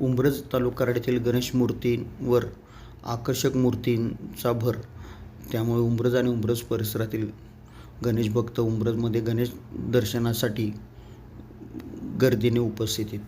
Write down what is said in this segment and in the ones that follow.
उंब्रज तालुका गणेश मूर्तींवर आकर्षक मूर्तींचा भर. त्यामुळे उंब्रज आणि उंब्रज परिसरातील गणेश भक्त उंब्रजमध्ये गणेश दर्शनासाठी गर्दीने उपस्थित आहेत.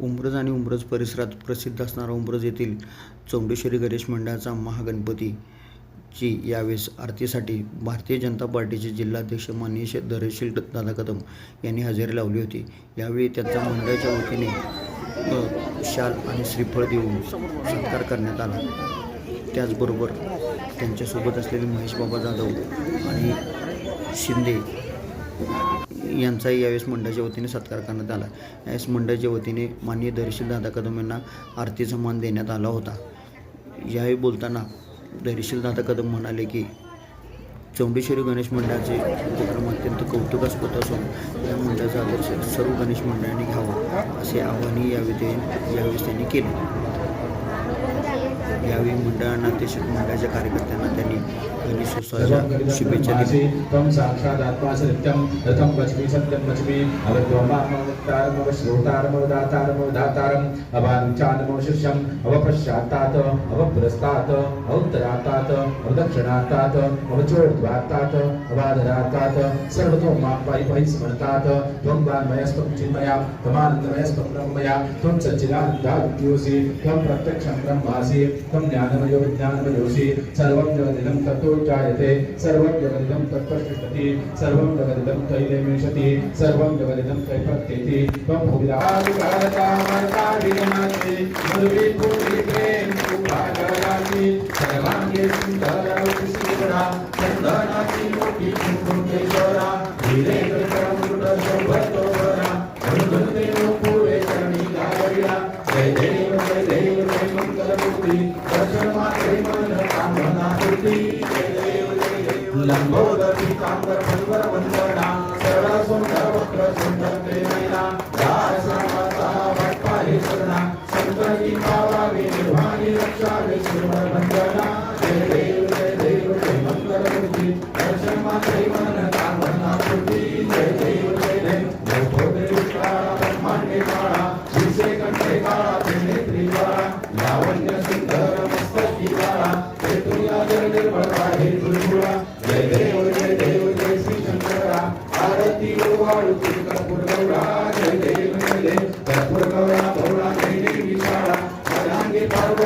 उंब्रज आणि उंब्रज परिसरात प्रसिद्ध असणारा उंब्रज येथील चौंडेश्वरी गणेश मंडळाचा महागणपती ची यावेळेस आरतीसाठी भारतीय जनता पार्टीचे जिल्हाध्यक्ष माननीय शे- दादा कदम यांनी हजेरी लावली होती. यावेळी त्यांच्या मंडळाच्या वतीने शाल आणि श्रीफळ देऊन सत्कार करण्यात आला. त्याचबरोबर त्यांच्यासोबत असलेले महेश बाबा जाधव आणि शिंदे यांचाही यावेळेस मंडळाच्या वतीने सत्कार करण्यात आला. यावेळेस मंडळाच्या वतीने माननीय धैर्यशील दादा कदम यांना आरतीचा मान देण्यात आला होता. यावेळी बोलताना धैर्यशील कदम म्हणाले की चौंडेश्वरी गणेश मंडळाचे उपक्रम अत्यंत कौतुकास्पद असून या मंडळाचा आदर्श सर्व गणेश मंडळांनी घ्यावा असे आवाहनही यावेळी यावेळी यावेळेस त्यांनी केले. यावेळी मंडळांना तसेच मंडळाच्या कार्यकर्त्यांना त्यांनी गणेशोत्सवाच्या शुभेच्छा दिल्या त्वं साक्षादात्मा सत्यं रथं वच्मि सत्यं वच्मि अवद्वमामवक्तारमवदातारमवदातारम् अवाञ्छानमवशिष्यम् अवपश्चात्तात् अवपुरस्तात् औत्तरात्तात् अवदक्षिणात्तात् अवचोर्ध्वात्तात् अवाधरात्तात् सर्वतो मां पाहि पाहि स्मरतात् त्वं वाङ्मयस्त्वं चिन्मया त्वमानन्दमयस्त्वं ब्रह्मया त्वं सच्चिदानन्दाद्योऽसि त्वं प्रत्यक्षं ब्रह्मासि त्वं ज्ञानमयो विज्ञानमयोऽसि सर्वं जगदिदं तत्तो जायते सर्वं जगदिदं तत्त्वष्टिष्ठति सर्वं जगदिदं तैलेमिषति सर्वं जगदिदं तैपत्येति। त्वं भुविराजकारतामर्ताभिजनाति मधुविपुरिप्रेम सुभागराति सर्वाङ्गे मंगलमूर्ती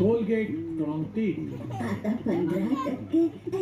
कोलगेट स्ट्रॉंग आता पंधरा टक्के